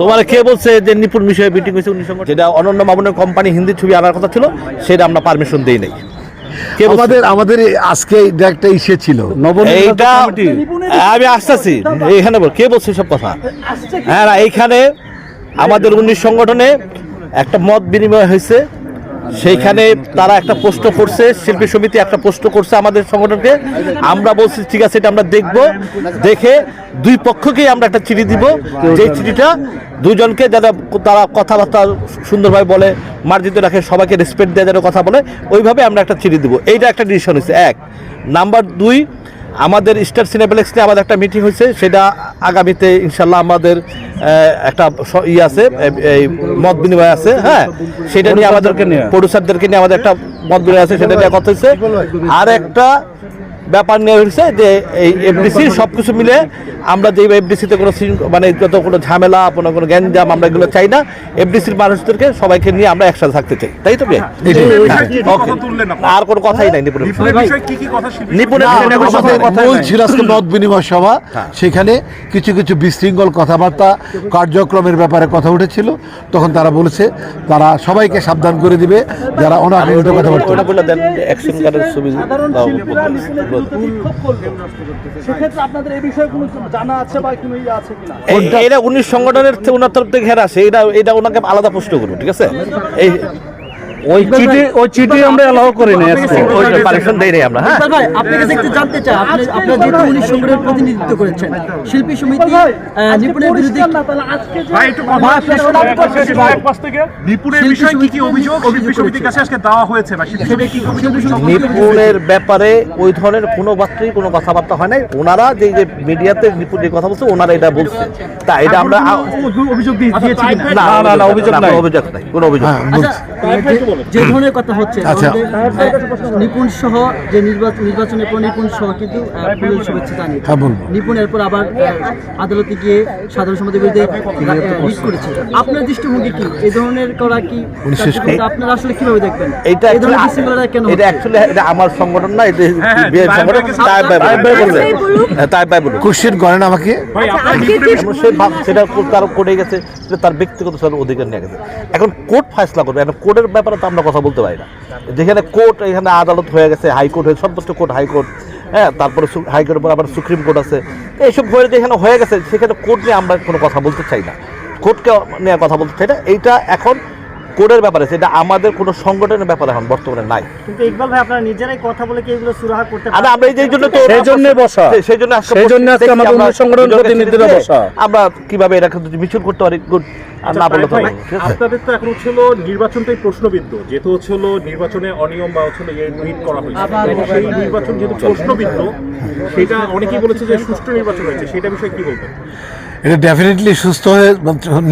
তোমার কে বলছে যে নিপুণ বিষয়ে মিটিং হয়েছে উনিশ যেটা অনন্য মামুনের কোম্পানি হিন্দি ছবি আনার কথা ছিল সেটা আমরা পারমিশন দিই নাই? আমাদের আমাদের আজকে এটা একটা ইসে ছিল। এইটা আমি আসতেছি। এইখানে বল কে বলছে সব কথা? হ্যাঁ এইখানে আমাদের উনিশ সংগঠনে একটা মত বিনিময় হয়েছে। সেইখানে তারা একটা প্রশ্ন করছে, শিল্পী সমিতি একটা প্রশ্ন করছে আমাদের সংগঠনকে। আমরা বলছি, ঠিক আছে, এটা আমরা দেখব। দেখে দুই পক্ষকেই আমরা একটা চিঠি দিব। যে চিঠিটা দুজনকে যারা তারা কথাবার্তা সুন্দরভাবে বলে, মার্জিত রাখে, সবাইকে রেসপেক্ট দেয় যারা কথা বলে, ওইভাবে আমরা একটা চিঠি দিব। এইটা একটা ডিসিশন হয়েছে। এক। নাম্বার দুই, আমাদের স্টার সিনেপ্লেক্স নিয়ে আমাদের একটা মিটিং হয়েছে। সেটা আগামীতে ইনশাল্লাহ আমাদের একটা ই আছে এই মত বিনিময় আছে হ্যাঁ? সেটা নিয়ে আমাদেরকে নিয়ে। প্রডিউসারদেরকে নিয়ে আমাদের একটা মত বিনিময় আছে সেটা নিয়ে কথা হচ্ছে। আর একটা ব্যাপার নিয়ে হয়েছে যে এই এফডিসি সব কিছু মিলে আমরা যে এফডিসিতে কোনো মানে যত কোনো ঝামেলা কোনো কোনো গ্যাঞ্জাম আমরা এগুলো চাই না। এফডিসির মানুষদেরকে সবাইকে নিয়ে আমরা একসাথে থাকতে চাই। তাই তো? হ্যাঁ. আর কোনো কথাই নাই নিপুণের মূল। মত বিনিময় সভা। সেখানে কিছু কিছু বিশৃঙ্খল কথাবার্তা কার্যক্রমের ব্যাপারে কথা উঠেছিল। তখন তারা বলেছে তারা সবাইকে সাবধান করে দিবে যারা অনাকাঙ্ক্ষিত কথাবার্তা। সেক্ষেত্রে আপনাদের এই বিষয়ে কোনো জানা আছে বা কোনো ইয়ে আছে কিনা? এটা উনিশ সংগঠনের থেকে ওনার তরফ থেকে ঘেরা আছে। এটা এটা ওনাকে আলাদা প্রশ্ন করব ঠিক আছে? এই ওই চিঠি ওই চিঠি আমরা অ্যালাউ করি না ওইটা পারমিশন দেই নাই আমরা হ্যাঁ? ভাই আপনার কাছে একটু জানতে চাই আপনি আপনার যেহেতু উনিশ সংগঠনের প্রতিনিধিত্ব করেছেন শিল্পী সমিতি নিপুণের বিরুদ্ধে তাহলে আজকে যে ভাই, একটু কথা ভাই, শেষ প্রশ্ন করুন। করছি, ভাই। নিপুণের বিষয়ে কি কি অভিযোগ? অভিযোগ? শিল্পী সমিতির কাছে আজকে দেওয়া হয়েছে বা শিল্পী কি নিপুণের ব্যাপারে ওই ধরনের কোনো বার্তাই কোনো কথাবার্তা হয় নাই। ওনারা যে যে মিডিয়াতে নিপুণ যে কথা বলছে ওনারা এটা বলছে। তা এটা আমরা অভিযোগ দিয়ে- দিয়েছি না না, না, অভিযোগ নাই। অভিযোগ নাই কোনো অভিযোগ হ্যাঁ নাই। আচ্ছা যে- ধরনের কথা হচ্ছে আচ্ছা। নিপুণ সহ যে নির্বাচন নির্বাচনের পর নিপুণ সহ কিন্তু ফুলের শুভেচ্ছা জানিয়ে হ্যাঁ, নিপুণ এরপর আবার আদালতে গিয়ে সাধারণ সমাজের বিরুদ্ধে রিট করেছে। আপনার দৃষ্টিভঙ্গি কি? এই ধরনের করা কি আপনারা আসলে কীভাবে দেখবেন? এইটা এই ধরনের বিশৃঙ্খলা কেন এটা অ্যাকচুয়ালি এটা আমার সংগঠন না এটা হ্যাঁ, তাই সংগঠন ভাই- তাই ভাই বলবে বলবে। হ্যাঁ, তাই ভাই বলবে কোশ্চেন করেন আমাকে সে সেটা তার কোর্টে গেছে তার ব্যক্তিগত অধিকার নিয়ে গেছে। এখন কোর্ট ফয়সলা করবে এখন কোর্টের ব্যাপারে তো আমরা কথা বলতে পারি না। যেখানে কোর্ট, এখানে আদালত হয়ে গেছে, হাইকোর্ট হয়ে, সর্বোচ্চ কোর্ট, হাইকোর্ট হ্যাঁ তারপরে হাইকোর্টের পর আবার সুপ্রিম কোর্ট আছে। এইসব হয়ে যেখানে হয়ে গেছে সেখানে কোর্ট নিয়ে আমরা কোনো কথা বলতে চাই না। কোর্টকে নিয়ে কথা বলতে চাই না। এইটা এখন কোর্টের ব্যাপারে সেটা আমাদের কোনো সংগঠনের ব্যাপারে এখন বর্তমানে নাই। কিন্তু ইকবাল ভাই আপনারা নিজেরাই কথা বলে কি এগুলো সুরাহা করতে আর আমরা এই জন্য তো সেই জন্যে বসা। সেই জন্য আজকে সেই জন্য আজকে আমাদের আমরা অন্য সংগঠন দুজনকে প্রতিনিধিরা বসা। আমরা কীভাবে এটা কিন্তু মিছিল করতে পারি গুড। না বললে তো আপনাদের তো এখন হচ্ছিল নির্বাচনটাই প্রশ্নবিদ্ধ। যেহেতু হচ্ছিল নির্বাচনে অনিয়ম বা হচ্ছিল ইয়ে রিট করা হয়েছে। সেই নির্বাচন যেহেতু প্রশ্নবিদ্ধ সেটা অনেকেই বলেছে যে সুষ্ঠু নির্বাচন হয়েছে। সেটা বিষয়ে কি বলবেন? এটা ডেফিনেটলি সুস্থ হয়ে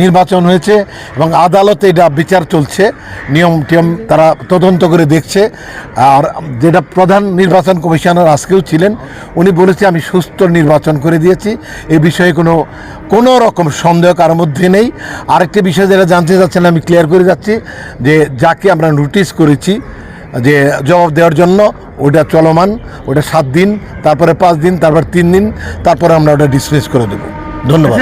নির্বাচন হয়েছে এবং আদালতে এটা বিচার চলছে। নিয়ম টিয়ম তারা তদন্ত করে দেখছে। আর যেটা প্রধান নির্বাচন কমিশনার আজকেও ছিলেন, উনি বলেছে, আমি সুস্থ নির্বাচন করে দিয়েছি। এই বিষয়ে কোনো কোনো রকম সন্দেহ কারোর মধ্যে নেই। আরেকটি বিষয় যেটা জানতে চাচ্ছেন, আমি ক্লিয়ার করে যাচ্ছি যে যাকে আমরা নোটিশ করেছি যে জবাব দেওয়ার জন্য, ওটা চলমান, ওটা সাত দিন, তারপরে পাঁচ দিন, তারপর তিন দিন, তারপরে আমরা ওটা ডিসমিস করে দেবো। ধন্যবাদ।